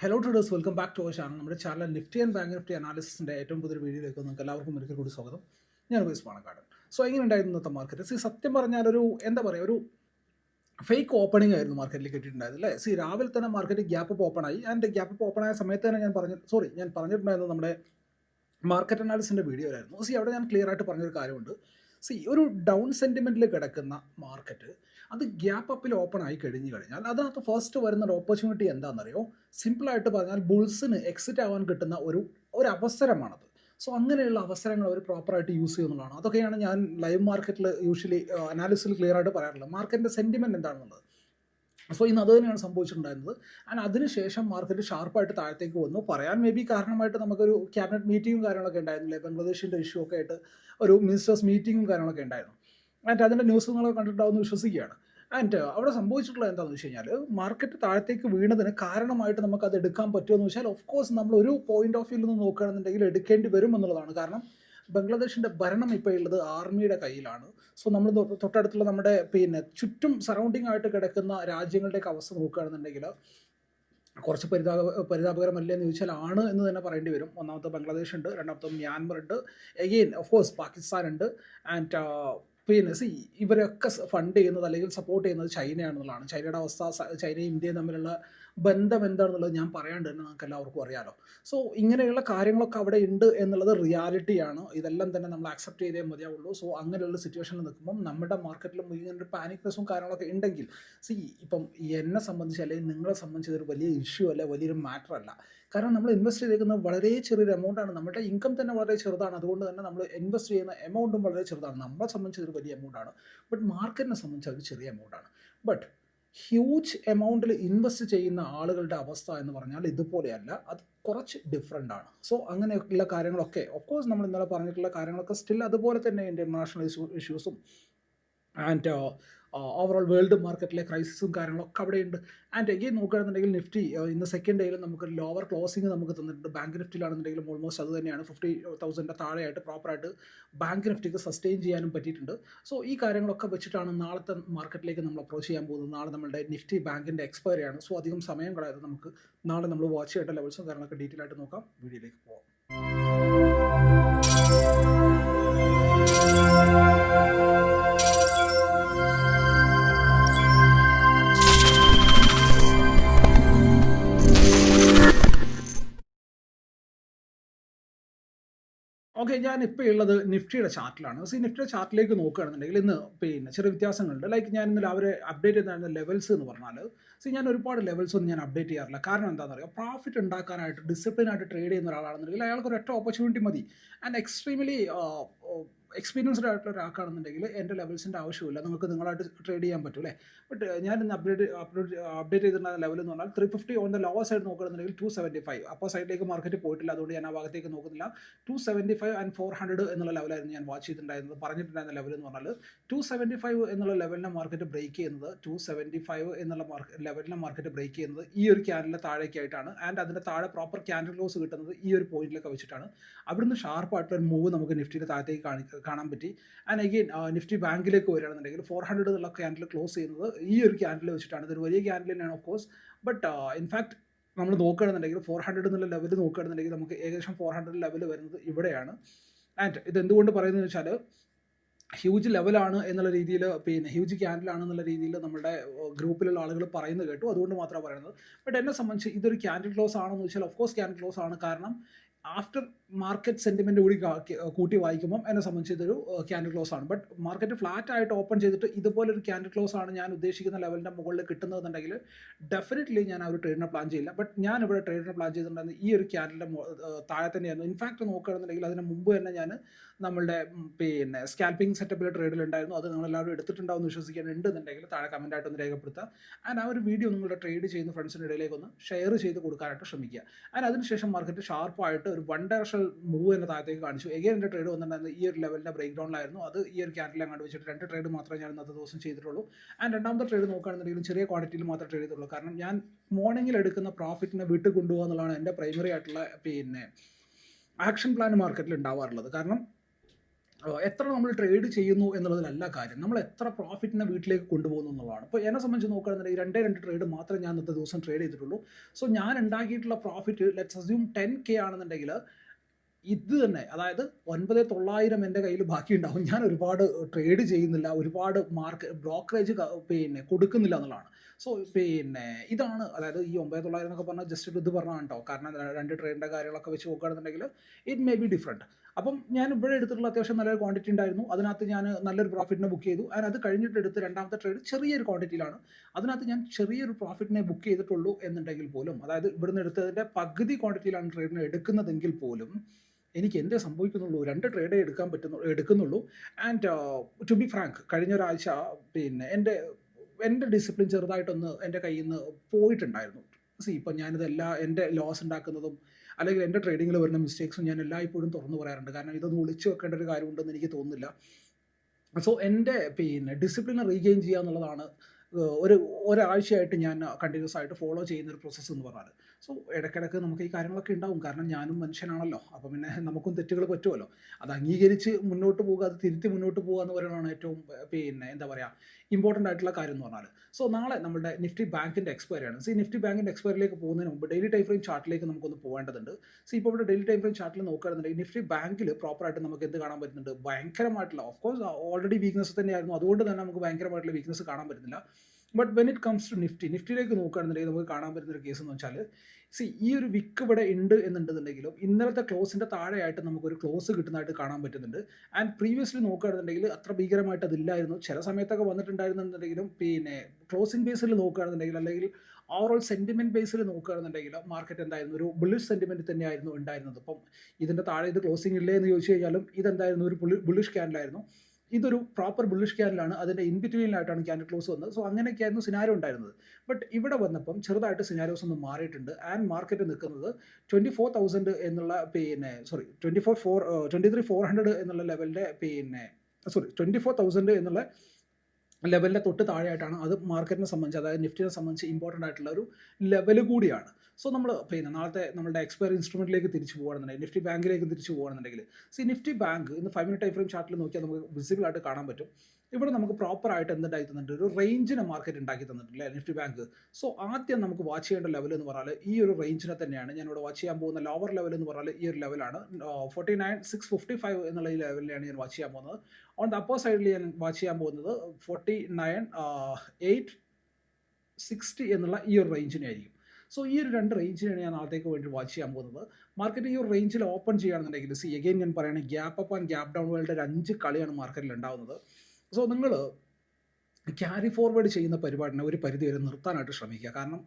Hello traders welcome back to channel നമ്മുടെ channel Nifty and bank Nifty അനാലിസിന്റെ ഏറ്റവും പുതിയ വീഡിയോയിലേക്ക് നിങ്ങൾക്ക് എല്ലാവർക്കും ഒരിക്കൽ കൂടി സ്വാഗതം. ഞാൻ ഉപയോഗിച്ച് പാണക്കാടൻ സോ എങ്ങനെ ഉണ്ടായിരുന്നു ഇന്നത്തെ മാർക്കറ്റ് സി സത്യം പറഞ്ഞാൽ ഒരു എന്താ പറയുക ഒരു ഫേക്ക് ഓപ്പണിംഗ് ആയിരുന്നു മാർക്കറ്റിൽ കിട്ടിയിട്ടുണ്ടായത് അല്ലേ? സി രാവിലെ തന്നെ മാർക്കറ്റ് ഗ്യാപ്പ് അപ്പ് ഓപ്പൺ ആയി. ആൻഡ് ഗ്യാപ്പ് അപ്പ് ഓപ്പൺ ആയ സമയത്ത് തന്നെ ഞാൻ പറഞ്ഞു സോറി ഞാൻ പറഞ്ഞിട്ടുണ്ടായിരുന്നു നമ്മുടെ മാർക്കറ്റ് അനാലിസിന്റെ വീഡിയോയിലായിരുന്നു സി അവിടെ ഞാൻ ക്ലിയർ ആയിട്ട് പറഞ്ഞൊരു കാര്യമുണ്ട്. സി ഒരു ഡൗൺ സെന്റിമെന്റിൽ കിടക്കുന്ന മാർക്കറ്റ് അത് ഗ്യാപ്പ് അപ്പിൽ ഓപ്പൺ ആയി കഴിഞ്ഞു കഴിഞ്ഞാൽ അതിനകത്ത് ഫസ്റ്റ് വരുന്ന ഒരു ഓപ്പർച്യൂണിറ്റി എന്താണെന്നറിയോ? സിമ്പിളായിട്ട് പറഞ്ഞാൽ ബുൾസിന് എക്സിറ്റ് ആവാൻ കിട്ടുന്ന ഒരു ഒരു അവസരമാണത്. സോ അങ്ങനെയുള്ള അവസരങ്ങൾ അവർ പ്രോപ്പറായിട്ട് യൂസ് ചെയ്യുന്നതാണ് അതൊക്കെയാണ് ഞാൻ ലൈവ് മാർക്കറ്റിൽ യൂഷ്വലി അനാലിസിൽ ക്ലിയർ ആയിട്ട് പറയാറുള്ളത്. മാർക്കറ്റിന്റെ സെന്റിമെന്റ് എന്താണെന്നുള്ളത്. സോ ഇന്ന് അത് തന്നെയാണ് സംഭവിച്ചിട്ടുണ്ടായിരുന്നത്. ആൻഡ് അതിനുശേഷം മാർക്കറ്റ് ഷാർപ്പായിട്ട് താഴത്തേക്ക് വന്നു. പറയാൻ മേ ബി കാരണമായിട്ട് നമുക്കൊരു ക്യാബിനറ്റ് മീറ്റിങ്ങും കാര്യങ്ങളൊക്കെ ഉണ്ടായിരുന്നില്ലേ? ബംഗ്ലാദേശിന്റെ ഇഷ്യൂ ഒക്കെ ആയിട്ട് ഒരു മിനിസ്റ്റേഴ്സ് മീറ്റിങ്ങും കാര്യങ്ങളൊക്കെ ഉണ്ടായിരുന്നു. ആൻഡ് അതിന്റെ ന്യൂസ് നിങ്ങളൊക്കെ കണ്ടിട്ടുണ്ടാവുമെന്ന് വിശ്വസിക്കുകയാണ്. ആൻഡ് അവിടെ സംഭവിച്ചിട്ടുള്ളത് എന്താണെന്ന് വെച്ച് കഴിഞ്ഞാൽ മാർക്കറ്റ് താഴത്തേക്ക് വീണതിന് കാരണമായിട്ട് നമുക്ക് അത് എടുക്കാൻ പറ്റുമെന്ന് വെച്ചാൽ ഓഫ് കോഴ്സ് നമ്മൾ ഒരു പോയിന്റ് ഓഫ് വ്യൂ നിന്ന് നോക്കുകയാണെന്നുണ്ടെങ്കിൽ എടുക്കേണ്ടി വരും എന്നുള്ളതാണ്. കാരണം ബംഗ്ലാദേശിന്റെ ഭരണം ഇപ്പോൾ ഉള്ളത് ആർമിയുടെ കയ്യിലാണ്. സോ നമ്മൾ തൊട്ടടുത്തുള്ള നമ്മുടെ പിന്നെ ചുറ്റും സറൗണ്ടിങ് ആയിട്ട് കിടക്കുന്ന രാജ്യങ്ങളുടെയൊക്കെ അവസ്ഥ നോക്കുകയാണെന്നുണ്ടെങ്കിൽ കുറച്ച് പരിതാപ പരിതാപകരമല്ലേ എന്ന് ചോദിച്ചാൽ ആണ് എന്ന് തന്നെ പറയേണ്ടി വരും. ഒന്നാമത്തെ ബംഗ്ലാദേശ് ഉണ്ട് രണ്ടാമത്തെ മ്യാൻമർ ഉണ്ട്. എഗെയിൻ ഓഫ് കോഴ്സ് പാകിസ്ഥാൻ ഉണ്ട്. ആൻഡ് പിന്നെ ഇവരൊക്കെ ഫണ്ട് ചെയ്യുന്നത് അല്ലെങ്കിൽ സപ്പോർട്ട് ചെയ്യുന്നത് ചൈനയാണെന്നുള്ളതാണ്. ചൈനയുടെ അവസ്ഥ ചൈനയും ഇന്ത്യയും തമ്മിലുള്ള ബന്ധം എന്താണെന്നുള്ളത് ഞാൻ പറയാണ്ട് തന്നെ നമുക്ക് എല്ലാവർക്കും അറിയാലോ. സോ ഇങ്ങനെയുള്ള കാര്യങ്ങളൊക്കെ അവിടെ ഉണ്ട് എന്നുള്ളത് റിയാലിറ്റിയാണ് ഇതെല്ലാം തന്നെ നമ്മൾ അക്സെപ്റ്റ് ചെയ്തേ മതിയാവുള്ളൂ. സോ അങ്ങനെയുള്ള സിറ്റുവേഷനിൽ നിൽക്കുമ്പം നമ്മുടെ മാർക്കറ്റിലും ഇങ്ങനെ ഒരു പാനിക്നെസ്സും കാര്യങ്ങളൊക്കെ ഉണ്ടെങ്കിൽ സി ഇപ്പം എന്നെ സംബന്ധിച്ച് അല്ലെങ്കിൽ നിങ്ങളെ സംബന്ധിച്ച് ഇതൊരു വലിയ ഇഷ്യൂ അല്ല വലിയൊരു മാറ്റർ അല്ല. കാരണം നമ്മൾ ഇൻവെസ്റ്റ് ചെയ്തേക്കുന്നത് വളരെ ചെറിയൊരു എമൗണ്ടാണ് നമ്മുടെ ഇൻകം തന്നെ വളരെ ചെറുതാണ്. അതുകൊണ്ട് തന്നെ നമ്മൾ ഇൻവെസ്റ്റ് ചെയ്യുന്ന എമൗണ്ടും വളരെ ചെറുതാണ്. നമ്മളെ സംബന്ധിച്ച് ഇതൊരു വലിയ എമൗണ്ടാണ് ബട്ട് മാർക്കറ്റിനെ സംബന്ധിച്ച് അത് ചെറിയ എമൗണ്ടാണ് ബട്ട് ഹ്യൂജ് എമൗണ്ടിൽ ഇൻവെസ്റ്റ് ചെയ്യുന്ന ആളുകളുടെ അവസ്ഥ എന്ന് പറഞ്ഞാൽ ഇതുപോലെയല്ല. അത് കുറച്ച് ഡിഫറെന്റ് ആണ്. സോ അങ്ങനെയുള്ള കാര്യങ്ങളൊക്കെ ഓഫ് കോഴ്സ് നമ്മൾ ഇന്നലെ പറഞ്ഞിട്ടുള്ള കാര്യങ്ങളൊക്കെ സ്റ്റിൽ അതുപോലെ തന്നെ ഇന്റർനാഷണൽ ഇഷ്യൂ ഇഷ്യൂസും ആൻഡ് ഓവറോൾ വേൾഡ് മാർക്കറ്റിലെ ക്രൈസിസും കാര്യങ്ങളൊക്കെ അവിടെയുണ്ട്. ആൻഡ് എഗെയിൻ നോക്കുകയാണെന്നുണ്ടെങ്കിൽ നിഫ്റ്റി ഇന്ന് സെക്കൻഡ് ഡേയിലും നമുക്ക് ലോവർ ക്ലോസിംഗ് നമുക്ക് തന്നിട്ടുണ്ട്. ബാങ്ക് നിഫ്റ്റിയിലാണെന്നുണ്ടെങ്കിലും ഓൾമോസ്റ്റ് അത് തന്നെയാണ്. ഫിഫ്റ്റി തൗസൻഡിന്റെ താഴെയായിട്ട് പ്രോപ്പറായിട്ട് ബാങ്ക് നിഫ്റ്റിക്ക് സസ്റ്റെയിൻ ചെയ്യാനും പറ്റിയിട്ടുണ്ട്. സോ ഈ കാര്യങ്ങളൊക്കെ വെച്ചിട്ടാണ് നാളത്തെ മാർക്കറ്റിലേക്ക് നമ്മൾ അപ്രോച്ച് ചെയ്യാൻ പോകുന്നത്. നാളെ നമ്മുടെ നിഫ്റ്റി ബാങ്കിന്റെ എക്സ്പയറി ആണ്. സോ അധികം സമയം കളയാതെ നമുക്ക് നാളെ നമ്മൾ വാച്ച് ചെയ്യേണ്ട ലെവൽസും കാര്യങ്ങളൊക്കെ ഡീറ്റെയിൽ ആയിട്ട് നോക്കാം. വീഡിയോയിലേക്ക് പോകാം ഞാൻ ഇപ്പോൾ ഉള്ളത് നിഫ്റ്റിയുടെ ചാർട്ടിലാണ്. സി നിഫ്റ്റിയുടെ ചാർട്ടിലേക്ക് നോക്കുകയാണെന്നുണ്ടെങ്കിൽ ഇന്ന് പിന്നെ ചെറിയ വ്യത്യാസങ്ങളുണ്ട്. ലൈക്ക് ഞാൻ ഇന്നലെ അവരെ അപ്ഡേറ്റ് ചെയ്തായിരുന്ന ലെവൽസ് എന്ന് പറഞ്ഞാൽ സി ഞാൻ ഒരുപാട് ലെവൽസ് ഒന്നും ഞാൻ അപ്ഡേറ്റ് ചെയ്യാറില്ല. കാരണം എന്താണെന്ന് പറയുക പ്രോഫിറ്റ് ഉണ്ടാക്കാനായിട്ട് ഡിസിപ്ലിൻ ആയിട്ട് ട്രേഡ് ചെയ്യുന്ന ഒരാളാണെന്നുണ്ടെങ്കിൽ അയാൾക്ക് ഒരു ഒറ്റ ഓപ്പർച്യൂണിറ്റി മതി ആൻഡ് എക്സ്ട്രീംലി എക്സ്പീരിയൻസ്ഡ് ആയിട്ടുള്ള ഒരാൾക്കാണെന്നുണ്ടെങ്കിൽ എന്റെ ലെവൽസിന്റെ ആവശ്യമില്ല നിങ്ങൾക്ക് നിങ്ങളായിട്ട് ട്രേഡ് ചെയ്യാൻ പറ്റും അല്ലേ? ബട്ട് ഞാൻ ഇന്ന് അപ്ഡേറ്റ് അപ്ഡേറ്റ് അപ്ഡേറ്റ് ചെയ്തിട്ടുള്ള ലെവൽ എന്ന് പറഞ്ഞാൽ three fifty on the lower side നോക്കുകയാണെന്നുണ്ടെങ്കിൽ ടു സെവന്റി ഫൈവ് അപ്പോൾ സൈഡിലേക്ക് മാർക്കറ്റ് പോയിട്ടില്ല. അതുകൊണ്ട് ഞാൻ ആ ഭാഗത്തേക്ക് നോക്കുന്നില്ല. Two seventy five and four hundred എന്നുള്ള ലെവലായിരുന്നു ഞാൻ വാച്ച് ചെയ്തിട്ടുണ്ടായിരുന്നത്. പറഞ്ഞിട്ടുണ്ടായിരുന്ന ലെവൽ എന്ന് പറഞ്ഞാൽ ടു സെവന്റി ഫൈവ് എന്നുള്ള ലെവലിനെ മാർക്കറ്റ് ബ്രേക്ക് ചെയ്യുന്നത് ടു സെവന്റി ഫൈവ് എന്നുള്ള മാർക്ക് ലെവലിനെ മാർക്കറ്റ് ബ്രേക്ക് ചെയ്യുന്നത് ഈ ഒരു ക്യാൻഡിലെ താഴേക്കായിട്ടാണ്. ആൻഡ് അതിന്റെ താഴെ പ്രോപ്പർ ക്യാൻഡിൽ ക്ലോസ് കിട്ടുന്നത് ഈ ഒരു പോയിന്റിലൊക്കെ വെച്ചിട്ടാണ്. അവിടുന്ന് ഷാർപ്പായിട്ടുള്ള ഒരു മൂവ് നമുക്ക് നിഫ്റ്റിയുടെ താഴത്തേക്ക് കാണി കാണാൻ പറ്റി. ആൻഡ് അഗെയിൻ നിഫ്റ്റി ബാങ്കിലേക്ക് വരികയാണെന്നുണ്ടെങ്കിൽ ഫോർ ഹൺഡ്രഡ് എന്നുള്ള ക്യാൻഡിൽ ക്ലോസ് ചെയ്യുന്നത് ഈ ഒരു ക്യാൻഡിൽ വെച്ചിട്ടാണ്. ഇതൊരു വലിയ ക്യാൻഡിൽ തന്നെയാണ് ഓഫ് കോഴ്സ് ബട്ട് ഇൻഫാക്ട് നമ്മൾ നോക്കുകയാണെന്നുണ്ടെങ്കിൽ ഫോർ ഹൺഡ്രഡ് എന്നുള്ള ലെവൽ നോക്കുകയാണെന്നുണ്ടെങ്കിൽ നമുക്ക് ഏകദേശം ഫോർ ഹൺഡ്രഡ് ലെവൽ വരുന്നത് ഇവിടെയാണ്. ആൻഡ് ഇത് എന്തുകൊണ്ട് പറയുന്നത് വെച്ചാൽ ഹ്യൂജ് ലെവലാണ് എന്നുള്ള രീതിയിൽ പിന്നെ ഹ്യൂജ് ക്യാൻഡിലാണ് എന്നുള്ള രീതിയിൽ നമ്മുടെ ഗ്രൂപ്പിലുള്ള ആളുകൾ പറയുന്നത് കേട്ടു. അതുകൊണ്ട് മാത്രമാണ് പറയുന്നത്. ബട്ട് എന്നെ സംബന്ധിച്ച് ഇതൊരു ക്യാൻഡിൽ ക്ലോസ് ആണെന്ന് വെച്ചാൽ ഓഫ് കോഴ്സ് ക്യാൻഡിൽ ക്ലോസ് ആണ്. കാരണം ആഫ്റ്റർ മാർക്കറ്റ് സെന്റിമെന്റ് കൂടി കൂട്ടി വായിക്കുമ്പം എന്നെ സംബന്ധിച്ച് ഇതൊരു ക്യാൻഡിൽ ക്ലോസ് ആണ്. ബട്ട് മാർക്കറ്റ് ഫ്ലാറ്റ് ആയിട്ട് ഓപ്പൺ ചെയ്തിട്ട് ഇതുപോലെ ഒരു ക്യാൻഡിൽ ക്ലോസ് ആണ് ഞാൻ ഉദ്ദേശിക്കുന്ന ലെവലിന്റെ മുകളിൽ കിട്ടുന്നതെന്നുണ്ടെങ്കിൽ ഡെഫിനറ്റ്ലി ഞാൻ ആ ഒരു ട്രേഡിനെ പ്ലാൻ ചെയ്യില്ല. ബട്ട് ഞാൻ ഇവിടെ ട്രേഡിനെ പ്ലാൻ ചെയ്തിട്ടുണ്ടായിരുന്നു ഈ ഒരു ക്യാൻഡിലിന്റെ താഴെ തന്നെയായിരുന്നു. ഇൻഫാക്ട് നോക്കുകയാണെന്നുണ്ടെങ്കിൽ അതിന് മുമ്പ് തന്നെ ഞാൻ നമ്മളുടെ പിന്നെ സ്കാൽപ്പിംഗ് സെറ്റപ്പിൽ ട്രേഡിലുണ്ടായിരുന്നു അത് നിങ്ങളെല്ലാവരും എടുത്തിട്ടുണ്ടാവും എന്ന് വിശ്വസിക്കാൻ ഉണ്ടെന്നുണ്ടെങ്കിൽ താഴെ ആയിട്ട് ഒന്ന് രേഖപ്പെടുത്തുക. ആൻഡ് ആ ഒരു വീഡിയോ നിങ്ങളുടെ ട്രേഡ് ചെയ്യുന്ന ഫ്രണ്ട്സിന്റെ ഇടയിലേക്ക് ഒന്ന് ഷെയർ ചെയ്ത് കൊടുക്കാനായിട്ട് ശ്രമിക്കുക. ആൻഡ് അതിനുശേഷം മാർക്കറ്റ് ഷാർപ്പായിട്ട് ഒരു വൺ ഡയറക്ഷൻ മൂവ് തന്നെ താഴത്തേക്ക് കാണിച്ചു. എഗെയിൻ എന്റെ ട്രേഡ് വന്നിട്ടുണ്ടായിരുന്നത് ഈ ഒരു ലെവലിന്റെ ബ്രേക്ക് ഡൗണിലായിരുന്നു അത് ഈ ഒരു ക്യാൻഡിൽ അങ്ങോട്ട് വെച്ചിട്ട് രണ്ട് ട്രേഡ് മാത്രമേ ഞാൻ ഇന്നത്തെ ദിവസം ചെയ്തിട്ടുള്ളൂ. ആൻഡ് രണ്ടാമത്തെ ട്രേഡ് നോക്കുകയാണെന്നുണ്ടെങ്കിലും ചെറിയ ക്വാണ്ടിറ്റിയിൽ മാത്രമേ ട്രേഡ് ചെയ്തിട്ടുള്ളൂ കാരണം ഞാൻ മോർണിംഗിൽ എടുക്കുന്ന പ്രോഫിറ്റിനെ വീട്ടിൽ കൊണ്ടുപോകുക എന്നുള്ളതാണ് എന്റെ പ്രൈമറി ആയിട്ടുള്ള പിന്നെ ആക്ഷൻ പ്ലാൻ മാർക്കറ്റിൽ ഉണ്ടാവാറുള്ളത്. കാരണം എത്ര നമ്മൾ ട്രേഡ് ചെയ്യുന്നു എന്നുള്ളതിലല്ല കാര്യം. നമ്മൾ എത്ര പ്രോഫിറ്റിനെ വീട്ടിലേക്ക് കൊണ്ടുപോകുന്നു എന്നുള്ളതാണ്. ഇപ്പോൾ എന്നെ സംബന്ധിച്ച് നോക്കുകയാണെന്നുണ്ടെങ്കിൽ രണ്ടേ രണ്ട് ട്രേഡ് മാത്രമേ ഞാൻ ഇന്നത്തെ ദിവസം ട്രേഡ് ചെയ്തിട്ടുള്ളൂ. സോ ഞാൻ ഉണ്ടാക്കിയിട്ടുള്ള profit let's assume ten K ആണെന്നുണ്ടെങ്കിൽ ഇത് തന്നെ. അതായത് ഒൻപത് തൊള്ളായിരം എന്റെ കയ്യിൽ ബാക്കിയുണ്ടാവും. ഞാൻ ഒരുപാട് ട്രേഡ് ചെയ്യുന്നില്ല. ഒരുപാട് മാർക്ക് ബ്രോക്കറേജ് പിന്നെ കൊടുക്കുന്നില്ല എന്നുള്ളതാണ്. സോ പിന്നെ ഇതാണ്. അതായത് ഈ ഒമ്പത് തൊള്ളായിരം എന്നൊക്കെ പറഞ്ഞാൽ ജസ്റ്റ് ഒരു ഇത് പറഞ്ഞാണ് കേട്ടോ കാരണം രണ്ട് ട്രേഡിന്റെ കാര്യങ്ങളൊക്കെ വെച്ച് നോക്കുകയാണെന്നുണ്ടെങ്കിൽ ഇറ്റ് മേ ബി ഡിഫറെന്റ് അപ്പം ഞാൻ ഇവിടെ എടുത്തിട്ടുള്ള അത്യാവശ്യം നല്ലൊരു ക്വാണ്ടിറ്റി ഉണ്ടായിരുന്നു. അതിനകത്ത് ഞാൻ നല്ലൊരു പ്രോഫിറ്റിനെ ബുക്ക് ചെയ്തു. അതിനകത്ത് അത് കഴിഞ്ഞിട്ട് എടുത്ത് രണ്ടാമത്തെ ട്രേഡ് ചെറിയൊരു ക്വാണ്ടിറ്റിയിലാണ് അതിനകത്ത് ഞാൻ ചെറിയൊരു പ്രോഫിറ്റിനെ ബുക്ക് ചെയ്തിട്ടുള്ളൂ എന്നുണ്ടെങ്കിൽ പോലും അതായത് ഇവിടുന്ന് എടുത്തതിന്റെ പകുതി ക്വാണ്ടിറ്റിയിലാണ് ട്രേഡിനെ എടുക്കുന്നതെങ്കിൽ പോലും എനിക്ക് എന്തേ സംഭവിക്കുന്നുള്ളൂ? രണ്ട് ട്രേഡേ എടുക്കാൻ പറ്റുന്നു എടുക്കുന്നുള്ളൂ. ആൻഡ് ടു ബി ഫ്രാങ്ക് കഴിഞ്ഞ ഒരാഴ്ച പിന്നെ എന്റെ എന്റെ ഡിസിപ്ലിൻ ചെറുതായിട്ടൊന്ന് എന്റെ കയ്യിൽ നിന്ന് പോയിട്ടുണ്ടായിരുന്നു. സി ഇപ്പം ഞാനിതെല്ലാം എന്റെ ലോസ് ഉണ്ടാക്കുന്നതും അല്ലെങ്കിൽ എന്റെ ട്രേഡിങ്ങിൽ വരുന്ന മിസ്റ്റേക്സും ഞാൻ എല്ലായ്പ്പോഴും തുറന്നു പറയാറുണ്ട്. കാരണം ഇതൊന്നും ഒളിച്ചു വെക്കേണ്ട ഒരു കാര്യമുണ്ടെന്ന് എനിക്ക് തോന്നുന്നില്ല. സോ എന്റെ പിന്നെ ഡിസിപ്ലിൻ റീഗെയിൻ ചെയ്യുക എന്നുള്ളതാണ് ഒരു ഒരാഴ്ചയായിട്ട് ഞാൻ കണ്ടിന്യൂസ് ആയിട്ട് ഫോളോ ചെയ്യുന്ന ഒരു പ്രോസസ്സ് എന്ന് പറഞ്ഞാൽ സോ ഇടയ്ക്കിടയ്ക്ക് നമുക്ക് ഈ കാര്യങ്ങളൊക്കെ ഉണ്ടാവും. കാരണം ഞാനും മനുഷ്യനാണല്ലോ. അപ്പോൾ പിന്നെ നമുക്കും തെറ്റുകൾ പറ്റുമല്ലോ. അത് അംഗീകരിച്ച് മുന്നോട്ട് പോകുക അത് തിരുത്തി മുന്നോട്ട് പോകുക എന്ന് പറയുന്നതാണ് ഏറ്റവും പിന്നെ എന്താ പറയുക ഇമ്പോർട്ടന്റ് ആയിട്ടുള്ള കാര്യം എന്ന് പറഞ്ഞാൽ സോ നാളെ നമ്മുടെ നിഫ്റ്റി ബാങ്കിന്റെ എക്സ്പയറി ആണ്. സി നിഫ്റ്റി ബാങ്കിന്റെ എക്സ്പയറിലേക്ക് പോകുന്നതിന് മുമ്പ് ഡെയിലി ടൈം ഫ്രെയിം ചാർട്ടിലേക്ക് നമുക്കൊന്ന് പോകേണ്ടതുണ്ട്. സി ഇപ്പോൾ ഇവിടെ ഡെയിലി ടൈം ഫ്രെയിം ചാർട്ടിൽ നോക്കുകയാണെന്നുണ്ടെങ്കിൽ നിഫ്റ്റി ബാങ്കിൽ പ്രോപ്പറായിട്ട് നമുക്ക് എന്ത് കാണാൻ പറ്റുന്നുണ്ട്? ഭയങ്കരമായിട്ടുള്ള ഓഫ് കോഴ്സ് ഓൾറെഡി വീക്ക്നെസ് തന്നെയായിരുന്നു. അതുകൊണ്ട് തന്നെ നമുക്ക് ഭയങ്കരമായിട്ടുള്ള വീക്ക്നെസ് കാണാൻ പറ്റുന്നില്ല. But when it comes to Nifty നിഫ്റ്റിയിലേക്ക് നോക്കുകയാണെന്നുണ്ടെങ്കിൽ നമുക്ക് കാണാൻ പറ്റുന്ന ഒരു കേസ് എന്ന് വെച്ചാൽ സി ഈ ഒരു വിക്ക് ഇവിടെ ഉണ്ട് എന്നുണ്ടെന്നുണ്ടെങ്കിലും ഇന്നലത്തെ ക്ലോസിന്റെ താഴെയായിട്ട് നമുക്കൊരു ക്ലോസ് കിട്ടുന്നതായിട്ട് കാണാൻ പറ്റുന്നുണ്ട്. ആൻഡ് പ്രീവിയസ്ലി നോക്കുകയാണെന്നുണ്ടെങ്കിൽ അത്ര ഭീകരമായിട്ട് അതില്ലായിരുന്നു. ചില സമയത്തൊക്കെ വന്നിട്ടുണ്ടായിരുന്നുണ്ടെങ്കിലും പിന്നെ ക്ലോസിംഗ് ബേസിൽ നോക്കുകയാണെന്നുണ്ടെങ്കിൽ അല്ലെങ്കിൽ ഓവറോൾ സെന്റിമെന്റ് ബേസിൽ നോക്കുകയാണെന്നുണ്ടെങ്കിൽ മാർക്കറ്റ് എന്തായിരുന്നു? ഒരു ബുള്ളിഷ് സെന്റിമെന്റ് തന്നെയായിരുന്നു ഉണ്ടായിരുന്നത്. അപ്പം ഇതിന്റെ താഴെ ഇത് ക്ലോസിംഗ് ഇല്ലേ എന്ന് ചോദിച്ചു കഴിഞ്ഞാലും ഇതെന്തായിരുന്നു? ഒരു ബുള്ളിഷ് ക്യാൻഡിലായിരുന്നു ഇതൊരു പ്രോപ്പർ ബുള്ളിഷ് ക്യാനലാണ് അതിന്റെ ഇൻ ബിറ്റ്വീനിലായിട്ടാണ് ക്യാനൽ ക്ലോസ് വന്നത്. സോ അങ്ങനെയൊക്കെയായിരുന്നു സിനാരോ ഉണ്ടായിരുന്നത്. ബട്ട് ഇവിടെ വന്നപ്പം ചെറുതായിട്ട് സിനാരോസ് ഒന്ന് മാറിയിട്ടുണ്ട്. ആൻഡ് മാർക്കറ്റ് നിൽക്കുന്നത് ട്വന്റി ഫോർ തൗസൻഡ് എന്നുള്ള പിന്നെ sorry twenty four four twenty three four hundred എന്നുള്ള ലെവലിന്റെ പിന്നെ സോറി ട്വന്റി ഫോർ തൗസൻഡ് എന്നുള്ള ലെവലിന്റെ തൊട്ട് താഴെയായിട്ടാണ് അത് മാർക്കറ്റിനെ സംബന്ധിച്ച് അതായത് നിഫ്റ്റിനെ സംബന്ധിച്ച് ഇമ്പോർട്ടന്റ് ആയിട്ടുള്ള ഒരു ലെവൽ കൂടിയാണ്. സോ നമ്മൾ പിന്നെ നാളത്തെ നമ്മുടെ എക്സ്പയർ ഇൻസ്ട്രുമെന്റിലേക്ക് തിരിച്ചു പോകുകയാണെന്നുണ്ടെങ്കിൽ നിഫ്റ്റി ബാങ്കിലേക്ക് തിരിച്ചു പോകുകയാണെന്നുണ്ടെങ്കിൽ സി നിഫ്റ്റി ബാങ്ക് ഇന്ന് ഫൈവ് മിനിറ്റ് ടൈം ഫ്രെയിം ചാർട്ടിൽ നോക്കിയാൽ നമുക്ക് വിസിബിൾ ആയിട്ട് കാണാൻ പറ്റും. ഇവിടെ നമുക്ക് പ്രോപ്പർ ആയിട്ട് എന്തുണ്ടാക്കി തന്നിട്ടുണ്ട്? ഒരു റേഞ്ചിനെ മാർക്കറ്റ് ഉണ്ടാക്കി തന്നിട്ടില്ല നിഫ്റ്റി ബാങ്ക് സോ ആദ്യം നമുക്ക് വാച്ച് ചെയ്യേണ്ട ലെവൽ എന്ന് പറഞ്ഞാൽ ഈ ഒരു റേഞ്ചിനെ തന്നെയാണ് ഞാൻ ഞാനിവിടെ വാച്ച് ചെയ്യാൻ പോകുന്ന ലോവർ ലെവൽ എന്ന് പറഞ്ഞാൽ ഈ ഒരു ലെവലാണ് forty nine six fifty five എന്നുള്ള ഈ ലെവലിലാണ് ഞാൻ വാച്ച് ചെയ്യാൻ പോകുന്നത്. ഓൺ ദ അപ്പോ സൈഡിൽ ഞാൻ വാച്ച് ചെയ്യാൻ പോകുന്നത് ഫോർട്ടി നയൻ എയ്റ്റ് സിക്സ്റ്റി എന്നുള്ള ഈ ഒരു റേഞ്ചിനെ ആയിരിക്കും. സോ ഈ ഒരു രണ്ട് റേഞ്ചിനാണ് ഞാൻ നാളത്തേക്ക് വേണ്ടി വാച്ച് ചെയ്യാൻ പോകുന്നത്. മാർക്കറ്റ് ഈ ഒരു റേഞ്ചിൽ ഓപ്പൺ ചെയ്യുകയാണെന്നുണ്ടെങ്കിൽ സി എഗെയിൻ ഞാൻ പറയുകയാണെങ്കിൽ gap up and gap down world ഒരു അഞ്ച് കളിയാണ് മാർക്കറ്റിൽ ഉണ്ടാവുന്നത്. സോ നിങ്ങൾ ക്യാരി ഫോർവേഡ് ചെയ്യുന്ന പരിപാടിനെ ഒരു പരിധി വരെ നിർത്താനായിട്ട് ശ്രമിക്കുക. കാരണം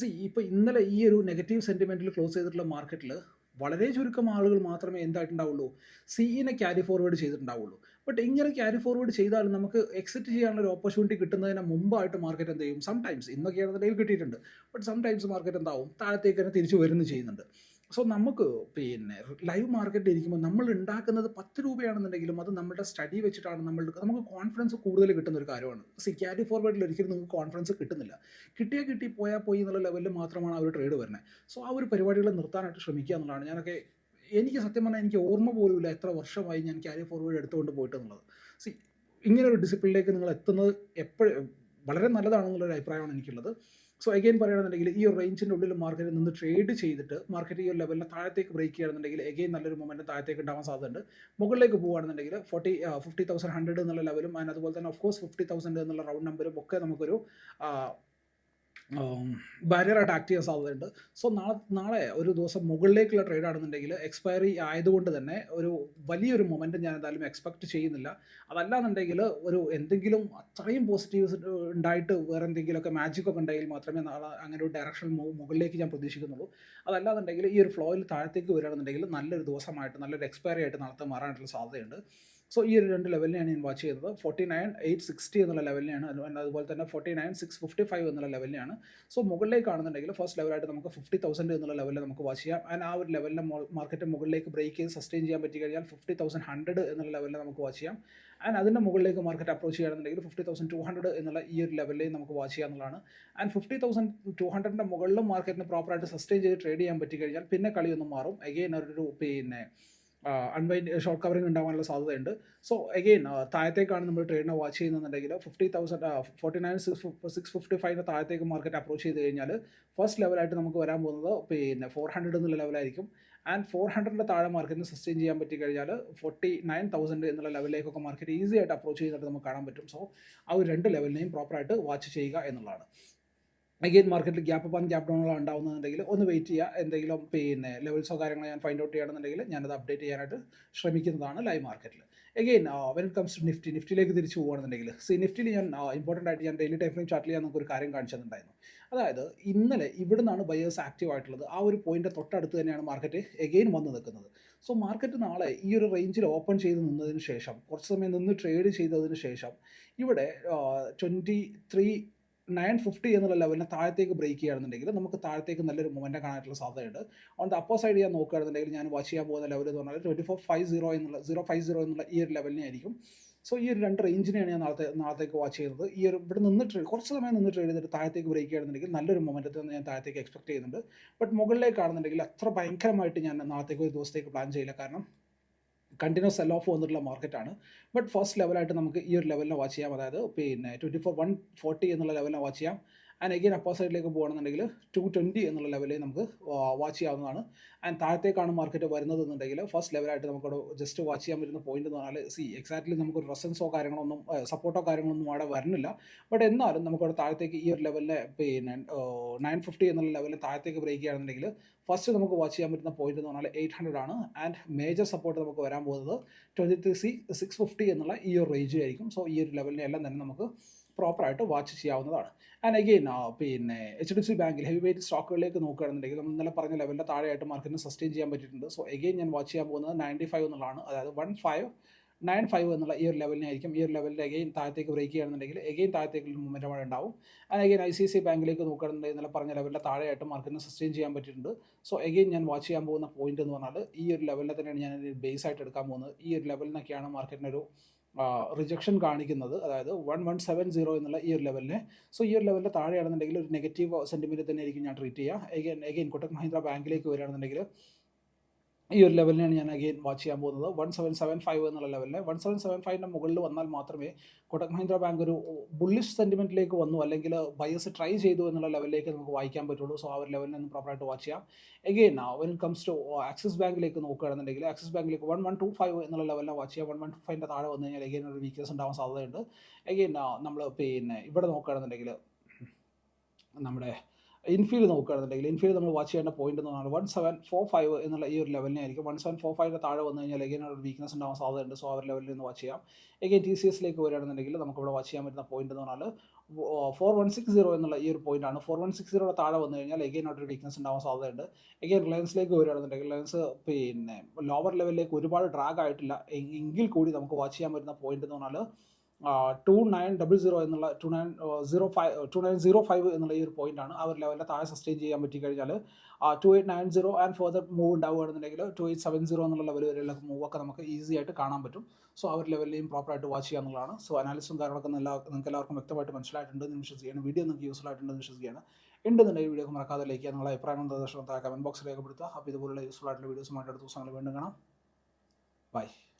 സി ഇപ്പോൾ ഇന്നലെ ഈ ഒരു നെഗറ്റീവ് സെന്റിമെന്റിൽ ക്ലോസ് ചെയ്തിട്ടുള്ള മാർക്കറ്റിൽ വളരെ ചുരുക്കം ആളുകൾ മാത്രമേ എന്തായിട്ടുണ്ടാവുള്ളൂ? സിഇനെ ക്യാരി ഫോർവേഡ് ചെയ്തിട്ടുണ്ടാവുള്ളൂ. ബട്ട് ഇങ്ങനെ ക്യാരി ഫോർവേഡ് ചെയ്താലും നമുക്ക് എക്സിറ്റ് ചെയ്യാനുള്ള ഒരു ഓപ്പർച്യൂണിറ്റി കിട്ടുന്നതിന് മുമ്പായിട്ട് മാർക്കറ്റ് എന്ത് ചെയ്യും? സംടൈംസ് ഇന്നൊക്കെയാണെന്നുണ്ടെങ്കിൽ കിട്ടിയിട്ടുണ്ട്. ബട്ട് സംടൈംസ് മാർക്കറ്റ് എന്താവും? താഴത്തേക്ക് തന്നെ തിരിച്ചു വരുന്നു ചെയ്യുന്നുണ്ട്. സോ നമുക്ക് പിന്നെ ലൈവ് മാർക്കറ്റിൽ ഇരിക്കുമ്പോൾ നമ്മൾ ഉണ്ടാക്കുന്നത് പത്ത് രൂപയാണെന്നുണ്ടെങ്കിലും അത് നമ്മുടെ സ്റ്റഡി വെച്ചിട്ടാണ് നമ്മൾ നമുക്ക് കോൺഫിഡൻസ് കൂടുതൽ കിട്ടുന്ന ഒരു കാര്യമാണ്. സി ക്യാരി ഫോർവേഡിൽ ഒരിക്കലും നിങ്ങൾക്ക് കോൺഫിഡൻസ് കിട്ടുന്നില്ല. കിട്ടിയാൽ കിട്ടി പോയാൽ പോയി എന്നുള്ള ലെവലിൽ മാത്രമാണ് ആ ഒരു ട്രേഡ് വരുന്നത് സോ ആ ഒരു പരിപാടികൾ നിർത്താനായിട്ട് ശ്രമിക്കുക എന്നുള്ളതാണ് ഞാനൊക്കെ എനിക്ക് സത്യം പറഞ്ഞാൽ എനിക്ക് ഓർമ്മ പോലുമില്ല എത്ര വർഷമായി ഞാൻ ക്യാരി ഫോർവേഡ് എടുത്തുകൊണ്ട് പോയിട്ട് എന്നുള്ളത് സി ഇങ്ങനെ ഒരു ഡിസിപ്ലിനിലേക്ക് നിങ്ങൾ എത്തുന്നത് എപ്പോഴും വളരെ നല്ലതാണെന്നുള്ളൊരു അഭിപ്രായമാണ് എനിക്കുള്ളത്. സോ അഗെയിൻ പറയുകയാണെന്നുണ്ടെങ്കിൽ ഈ ഒരു റേഞ്ചിന്റെ ഉള്ളിൽ മാർക്കറ്റിൽ നിന്ന് ട്രേഡ് ചെയ്തിട്ട് മാർക്കറ്റ് ഈ ഒരു ലെവലിന് താഴത്തേക്ക് ബ്രേക്ക് ചെയ്യുകയാണെന്നുണ്ടെങ്കിൽ അഗെയിൻ നല്ലൊരു മൊമെന്റ് താഴത്തേക്ക് ഉണ്ടാവാൻ സാധ്യതയുണ്ട്. മുകളിലേക്ക് പോകുകയാണെന്നുണ്ടെങ്കിൽ ഫോർട്ടി ഫിഫ്റ്റി തൗസൻഡ് ഹൺഡ്രഡ് എന്നുള്ള ലെവലും ആൻഡ് അതുപോലെ തന്നെ ഓഫ് കോഴ്സ് ഫിഫ്റ്റി തൗസൻഡ് എന്നുള്ള റൗണ്ട് നമ്പറും ഒക്കെ നമുക്കൊരു ബാരിയറായിട്ട് ആക്ട് ചെയ്യാൻ സാധ്യതയുണ്ട്. സോ നാളെ നാളെ ഒരു ദിവസം മുകളിലേക്കുള്ള ട്രേഡ് ആണെന്നുണ്ടെങ്കിൽ എക്സ്പയറി ആയതുകൊണ്ട് തന്നെ ഒരു വലിയൊരു മൊമെന്റ് ഞാൻ എന്തായാലും എക്സ്പെക്ട് ചെയ്യുന്നില്ല. അതല്ലാന്നുണ്ടെങ്കിൽ ഒരു എന്തെങ്കിലും അത്രയും പോസിറ്റീവ്സ് ഉണ്ടായിട്ട് വേറെ എന്തെങ്കിലുമൊക്കെ മാജിക് ഒക്കെ ഉണ്ടെങ്കിൽ മാത്രമേ നാളെ അങ്ങനെ ഒരു ഡയറക്ഷൻ മുകളിലേക്ക് ഞാൻ പ്രതീക്ഷിക്കുന്നുള്ളൂ. അതല്ലാന്നുണ്ടെങ്കിൽ ഈ ഒരു ഫ്ലോയിൽ താഴത്തേക്ക് വരികയാണെന്നുണ്ടെങ്കിൽ നല്ലൊരു ദിവസമായിട്ട് നല്ലൊരു എക്സ്പയറി ആയിട്ട് നാളത്തെ മാറാനായിട്ടുള്ള സാധ്യതയുണ്ട്. സോ ഈ ഒരു രണ്ട് ലെവലിനെയാണ് ഞാൻ വാച്ച് ചെയ്തത്. ഫോർട്ടി നയൻ എയ്റ്റ് സിക്സ്റ്റി എന്നുള്ള ലെവലിനെയാണ് അതുപോലെ തന്നെ forty nine six fifty five എന്നുള്ള ലെവലിനെയാണ് സോ മുകളിലേക്ക് ആണെന്നുണ്ടെങ്കിൽ ഫസ്റ്റ് ലെവലായിട്ട് നമുക്ക് ഫിഫ്റ്റി തൗസൻഡ് എന്നുള്ള ലെവലിൽ നമുക്ക് വാച്ച് ചെയ്യാം. ആൻഡ് ആ ഒരു ലെവലിലെ മാർക്കറ്റ് മുകളിലേക്ക് ബ്രേക്ക് ചെയ്ത് സസ്റ്റെയിൻ ചെയ്യാൻ പറ്റി കഴിഞ്ഞാൽ ഫിഫ്റ്റി തൗസൻഡ് ഹൺഡ്രഡ് എന്നുള്ള ലെവലിൽ നമുക്ക് വാച്ച് ചെയ്യാം. ആൻഡ് അതിന്റെ മുകളിലേക്ക് മാർക്കറ്റ് അപ്രോച്ച് ചെയ്യുകയാണെന്നുണ്ടെങ്കിൽ ഫിഫ്റ്റി തൗസൻഡ് ടു ഹൺഡ്രഡ് എന്നുള്ള ഈ ഒരു ലെവലിൽ നമുക്ക് വാച്ച് ചെയ്യാന്നുള്ളതാണ് ആൻഡ് ഫിഫ്റ്റി തൗസൻഡ് ടു ഹൺഡ്രഡിന്റെ മുകളിലും മാർക്കറ്റിന് പ്രോപ്പറായിട്ട് സസ്റ്റെയിൻ ചെയ്ത് ട്രേഡ് ചെയ്യാൻ പറ്റി കഴിഞ്ഞാൽ പിന്നെ കളിയൊന്നും മാറും. അഗെയിൻ ഒരു പിന്നെ അൺവൈൻഡ് ഷോർട്ട് കവറിംഗ് ഉണ്ടാവാനുള്ള സാധ്യതയുണ്ട്. സോ അഗെയിൻ താഴത്തേക്കാണ് നമ്മൾ ട്രേഡിനെ വാച്ച് ചെയ്യുന്നുണ്ടെങ്കിൽ fifty thousand forty nine six six fifty ഫൈവിന്റെ താഴത്തേക്ക് മാർക്കറ്റ് അപ്രോച്ച് ചെയ്ത് കഴിഞ്ഞാൽ ഫസ്റ്റ് ലെവലായിട്ട് നമുക്ക് വരാൻ പോകുന്നത് പിന്നെ ഫോർ ഹൺഡ്രഡ് എന്നുള്ള ലെവലായിരിക്കും ആൻഡ് ഫോർ ഹൺഡ്രഡിന്റെ താഴെ മാർക്കറ്റിന് സസ്റ്റെയിൻ ചെയ്യാൻ പറ്റി കഴിഞ്ഞാൽ ഫോർട്ടി നയൻ തൗസൻഡ് എന്നുള്ള ലെവലിലേക്കൊക്കെ മാർക്കറ്റ് ഈസി ആയിട്ട് അപ്രോച്ച് ചെയ്തിട്ട് നമുക്ക് കാണാൻ പറ്റും. സോ ആ ഒരു രണ്ട് ലെവലിനെയും പ്രോപ്പറായിട്ട് വാച്ച് ചെയ്യുക എന്നുള്ളതാണ്. അഗെയിൻ മാർക്കറ്റിൽ ഗ്യാപ്പ് അപ്പ് ഗ്യാപ്പ് ഡൗൺ ഉണ്ടാവുന്നുണ്ടെങ്കിൽ ഒന്ന് വെയിറ്റ് ചെയ്യുക. എന്തെങ്കിലും പിന്നെ ലെവൽസോ കാര്യങ്ങളോ ഞാൻ ഫൈൻഡ് ഔട്ട് ചെയ്യണമെന്നുണ്ടെങ്കിൽ ഞാനത് അപ്ഡേറ്റ് ചെയ്യാനായിട്ട് ശ്രമിക്കുന്നതാണ് ലൈവ് മാർക്കറ്റിൽ again when it comes to Nifty നിഫ്റ്റിയിലേക്ക് തിരിച്ചു പോകുകയാണെന്നുണ്ടെങ്കിൽ സി നിഫ്റ്റിയിൽ ഞാൻ ഇമ്പോർട്ടന്റ് ആയിട്ട് ഞാൻ ഡെയിലി ടൈം ഫ്രെയിം ചാർട്ടിൽ ഞാൻ നമുക്കൊരു കാര്യം കാണിച്ചിട്ടുണ്ടായിരുന്നു അതായത് ഇന്നലെ ഇവിടെ നിന്നാണ് ബയേഴ്സ് ആക്റ്റീവ് ആയിട്ടുള്ളത്. ആ ഒരു പോയിന്റ് തൊട്ടടുത്ത് തന്നെയാണ് മാർക്കറ്റ് എഗെയിൻ വന്ന് നിൽക്കുന്നത്. സോ മാർക്കറ്റ് നാളെ ഈ ഒരു റേഞ്ചിൽ ഓപ്പൺ ചെയ്ത് നിന്നതിന് ശേഷം കുറച്ച് സമയം നിന്ന് ട്രേഡ് ചെയ്തതിന് ശേഷം ഇവിടെ ട്വന്റി ത്രീ നയൻ ഫിഫ്റ്റി എന്നുള്ള ലെവലിനെ താഴത്തേക്ക് ബ്രേക്ക് ചെയ്യുകയാണെന്നുണ്ടെങ്കിൽ നമുക്ക് താഴത്തേക്ക് നല്ലൊരു മൊമെന്റം കാണാനായിട്ടുള്ള സാധ്യതയുണ്ട്. ഓൺ ദ അപ്പോ സൈഡ് ഞാൻ നോക്കുകയാണെന്നുണ്ടെങ്കിൽ ഞാൻ വാച്ച് ചെയ്യാൻ പോകുന്ന ലെവൽ എന്ന് പറഞ്ഞാൽ ട്വന്റി ഫോർ ഫൈവ് സീറോ എന്നുള്ള സീറോ ഫൈവ് സീറോ എന്നുള്ള ഈ ഒരു ലെവലിനെ ആയിരിക്കും. സോ ഈ ഒരു രണ്ട് റേഞ്ചിനെയാണ് ഞാൻ നാളത്തെ നാളത്തേക്ക് വാച്ച് ചെയ്യുന്നത്. ഈ ഒരു ഇവിടെ നിന്ന് ട്രേഡ് കുറച്ച് സമയം നിന്ന് ട്രേഡ് ചെയ്തിട്ട് താഴത്തേക്ക് ബ്രേക്ക് ചെയ്യുകയാണെന്നുണ്ടെങ്കിൽ നല്ലൊരു മൊമെന്റത്തിൽ ഞാൻ താഴത്തേക്ക് എക്സ്പെക്ട് ചെയ്യുന്നുണ്ട്. ബട്ട് മുകളിലേക്കാണെന്നുണ്ടെങ്കിൽ അത്ര ഭയങ്കരമായിട്ട് ഞാൻ നാളത്തേക്ക് ഒരു ദിവസത്തേക്ക് പ്ലാൻ ചെയ്യില്ല. കാരണം കണ്ടിന്യൂസ് സെൽ ഓഫ് വന്നിട്ടുള്ള മാർക്കറ്റാണ് ബട്ട് ഫസ്റ്റ് ലെവലായിട്ട് നമുക്ക് ഈ ഒരു ലെവലിനെ വാച്ച് ചെയ്യാം. അതായത് പിന്നെ ട്വന്റി ഫോർ വൺ ഫോർട്ടി എന്നുള്ള ലെവലിനെ വാച്ച് ചെയ്യാം. ആൻഡ് അഗെയിൻ അപ്പർ സൈഡിലേക്ക് പോകുകയാണെന്നുണ്ടെങ്കിൽ ടു ട്വന്റി എന്നുള്ള ലെവലിൽ നമുക്ക് വാച്ച് ചെയ്യാവുന്നതാണ്. ആൻഡ് താഴത്തേക്കാണ് മാർക്കറ്റ് വരുന്നത് എന്നുണ്ടെങ്കിൽ ഫസ്റ്റ് ലെവലായിട്ട് നമുക്കവിടെ ജസ്റ്റ് വാച്ച് ചെയ്യാൻ പറ്റുന്ന പോയിന്റ് എന്ന് പറഞ്ഞാൽ സി എക്സാക്ട്ലി നമുക്ക് റെസൻസോ കാര്യങ്ങളൊന്നും സപ്പോർട്ടോ കാര്യങ്ങളൊന്നും അവിടെ വരുന്നില്ല ബട്ട് എന്നാലും നമുക്കവിടെ താഴത്തേക്ക് ഈ ഒരു ലെവലിലെ പിന്നെ നയൻ ഫിഫ്റ്റി എന്നുള്ള ലെവലിൽ താഴത്തേക്ക് ബ്രേക്ക് ചെയ്യുകയാണെന്നുണ്ടെങ്കിൽ ഫസ്റ്റ് നമുക്ക് വാച്ച് ചെയ്യാൻ പറ്റുന്ന പോയിന്റ് എന്ന് പറഞ്ഞാൽ എയ്റ്റ് ഹൺഡ്രഡ് ആണ്. ആൻഡ് മേജർ സപ്പോർട്ട് നമുക്ക് വരാൻ പോകുന്നത് ട്വന്റി ത്രീ സി സിക്സ് ഫിഫ്റ്റി എന്നുള്ള ഈ ഒരു റേഞ്ച് ആയിരിക്കും. സോ ഈ ഒരു ലെവലിനെ എല്ലാം തന്നെ നമുക്ക് പ്രോപ്പറായിട്ട് വാച്ച് ചെയ്യാവുന്നതാണ്. ആൻഡ് അഗെയിൻ പിന്നെ എച്ച് ഡി സി ബാങ്കിൽ ഹെവി വെയിറ്റ് സ്റ്റോക്കുകളിലേക്ക് നോക്കുകയാണെന്നുണ്ടെങ്കിൽ നമ്മൾ ഇന്നലെ പറഞ്ഞ ലെവലിന്റെ താഴെയായിട്ട് മാർക്കറ്റിന് സസ്റ്റെയിൻ ചെയ്യാൻ പറ്റിയിട്ടുണ്ട്. സോ എഗെയിൻ ഞാൻ വാച്ച് ചെയ്യാൻ പോകുന്നത് നയന്റി ഫൈവ് എന്നുള്ളതാണ്. അതായത് വൺ ഫൈവ് നയൻ ഫൈവ് എന്നുള്ള ഈ ഒരു ലെവലിനെ ആയിരിക്കും. ഈ ഒരു ലെവലിൽ എഗെയിൻ താഴത്തേക്ക് ബ്രേക്ക് ചെയ്യുകയാണെന്നുണ്ടെങ്കിൽ എഗെയിൻ താഴത്തേക്ക് ഒരു മൂവ്മെന്റ് അവിടെ ഉണ്ടാവും. And again I C C ബാങ്കിലേക്ക് നോക്കുകയാണെന്നുണ്ടെങ്കിൽ ഇന്നലെ പറഞ്ഞ ലെവലിന്റെ താഴെയായിട്ട് മാർക്കറ്റിന് സസ്റ്റെയിൻ ചെയ്യാൻ പറ്റിയിട്ടുണ്ട്. സോ എഗെയിൻ ഞാൻ വാച്ച് ചെയ്യാൻ പോകുന്ന പോയിന്റ് എന്ന് പറഞ്ഞാൽ ഈ ഒരു ലെവലിനെ തന്നെയാണ് ഞാൻ ബേസ് ആയിട്ട് എടുക്കാൻ പോകുന്നത്. ഈ ഒരു ലെവലിനൊക്കെയാണ് മാർക്കറ്റിനൊരു റിജക്ഷൻ കാണിക്കുന്നത്. അതായത് വൺ വൺ സെവൻ സീറോ എന്നുള്ള ഈ ഒരു ലെവലിനെ സോ ഈ ഒരു ലെവലിൽ താഴെയാണെന്നുണ്ടെങ്കിൽ ഒരു നെഗറ്റീവ് സെന്റിമെന്റ് തന്നെ ആയിരിക്കും ഞാൻ ട്രീറ്റ് ചെയ്യുക. എഗെയിൻ എഗെയിൻ കൊട്ടക് മഹീന്ദ്ര ബാങ്കിലേക്ക് വരികയാണെന്നുണ്ടെങ്കിൽ ഈ ഒരു ലെവലിനെയാണ് ഞാൻ അഗെയിൻ വാച്ച് ചെയ്യാൻ പോകുന്നത്. വൺ സെവൻ സെവൻ ഫൈവ് എന്നുള്ള ലെവലിൽ വൺ സെവൻ സെവൻ ഫൈവിന്റെ മുകളിൽ വന്നാൽ മാത്രമേ കൊടക് മഹീന്ദ്ര ബാങ്ക് ഒരു ബുള്ളിഷ് സെന്റിമെന്റിലേക്ക് വന്നു അല്ലെങ്കിൽ ബയസ് ട്രൈ ചെയ്തു എന്നുള്ള ലെവലിലേക്ക് നമുക്ക് വായിക്കാൻ പറ്റുള്ളൂ. സോ ആ ഒരു ലെവലിനെ ഒന്ന് പ്രോപ്പറായിട്ട് വാച്ച് ചെയ്യാം. Again when comes to Axis ബാങ്കിലേക്ക് നോക്കുകയാണെന്നുണ്ടെങ്കിൽ ആക്സിസ് ബാങ്കിലേക്ക് വൺ വൺ ടു ഫൈവ് എന്നുള്ള ലെവലിനെ വാച്ച് ചെയ്യാം. വൺ വൺ ടു ഫൈവിന്റെ താഴെ വന്നു കഴിഞ്ഞാൽ എഗെയിൻ ഒരു വീക്ക്നെസ് ഉണ്ടാവാൻ സാധ്യതയുണ്ട്. എഗെയിൻ നമ്മൾ പിന്നെ ഇവിടെ നോക്കുകയാണെന്നുണ്ടെങ്കിൽ നമ്മുടെ ഇൻഫീൽഡ് നോക്കുകയാണെന്നുണ്ടെങ്കിൽ ഇൻഫീൽഡ് നമ്മൾ വാച്ച് ചെയ്യേണ്ട പോയിന്റ് എന്ന് പറഞ്ഞാൽ വൺ സെവൻ ഫോർ ഫൈവ് എന്നുള്ള ഈ ഒരു ലെവലിനെ ആയിരിക്കും. വൺ സെവൻ ഫോർ ഫൈവിന്റെ താഴെ വന്നു കഴിഞ്ഞാൽ എഗെയിൻ ഒരു വീക്ക്നസ് ഉണ്ടാവാൻ സാധ്യതയുണ്ട്. സോ അവർ ലെവലിൽ നിന്ന് വാച്ച് ചെയ്യാം. എഗെയിൻ ടി സി എസിലേക്ക് വരികയാണെന്നുണ്ടെങ്കിൽ നമുക്ക് ഇവിടെ വാച്ച് ചെയ്യാൻ പറ്റുന്ന പോയിന്റ് എന്ന് പറഞ്ഞാൽ ഫോർ വൺ സിക്സ് സീറോ എന്നുള്ള ഈ ഒരു പോയിന്റ് ആണ്. ഫോർ വൺ സിക്സ് സീറോയുടെ താഴെ വന്നു കഴിഞ്ഞാൽ എഗെയിൻ ഒരു വീക്ക്നസ് ഉണ്ടാവാൻ സാധ്യതയുണ്ട്. എഗെയിൻ റിലയൻസിലേക്ക് വരികയാണെന്നുണ്ടെങ്കിൽ റിലയൻസ് പിന്നെ ലോവർ ലെവലിലേക്ക് ഒരുപാട് ഡ്രാഗ് ആയിട്ടില്ല. എങ്കിൽ കൂടി നമുക്ക് വാച്ച് ചെയ്യാൻ പറ്റുന്ന പോയിന്റ് എന്ന് പറഞ്ഞാൽ ടു നയൻ ഡബിൾ സീറോ എന്നുള്ള two nine zero five two nine zero five എന്നുള്ള ഈ ഒരു പോയിന്റ് ആണ്. ആ ഒരു ലെവലിൽ താഴെ സസ്റ്റെയിൻ ചെയ്യാൻ പറ്റി കഴിഞ്ഞാൽ two eight nine zero and further move ഉണ്ടാവുകയാണെന്നുണ്ടെങ്കിൽ two eight seven zero എന്നുള്ള ലെവൽ വരെയുള്ള മൂവ് ഒക്കെ നമുക്ക് ഈസി ആയിട്ട് കാണാൻ പറ്റും. സോ ആ ഒരു ലെവലിലെയും പ്രോപ്പറായിട്ട് വാച്ച് ചെയ്യുക എന്നുള്ളതാണ്. സോ അനാലിസും കാര്യങ്ങളൊക്കെ എല്ലാ നിങ്ങൾക്ക് എല്ലാവർക്കും വ്യക്തമായിട്ട് മനസ്സിലായിട്ടുണ്ട് എന്ന് വിശ്വസിക്കുകയാണ്. വീഡിയോ നിങ്ങൾക്ക് യൂസ്ഫുൾ ആയിട്ടുണ്ടെന്ന് വിശ്വസിക്കുകയാണ്. ഉണ്ടെന്നുണ്ടെങ്കിൽ വീഡിയോ മറക്കാതെ ലൈക്ക് ചെയ്യുക. നിങ്ങളുടെ അഭിപ്രായം നിർദ്ദേശം താഴെ കമന്റ് ബോക്സിൽ രേഖപ്പെടുത്തുക. അപ്പോൾ ഇതുപോലുള്ള യൂസ്ഫുൾ ആയിട്ടുള്ള വീഡിയോസുമായിട്ട് അടുത്ത ദിവസങ്ങൾ വീണ്ടും കാണാം. ബൈ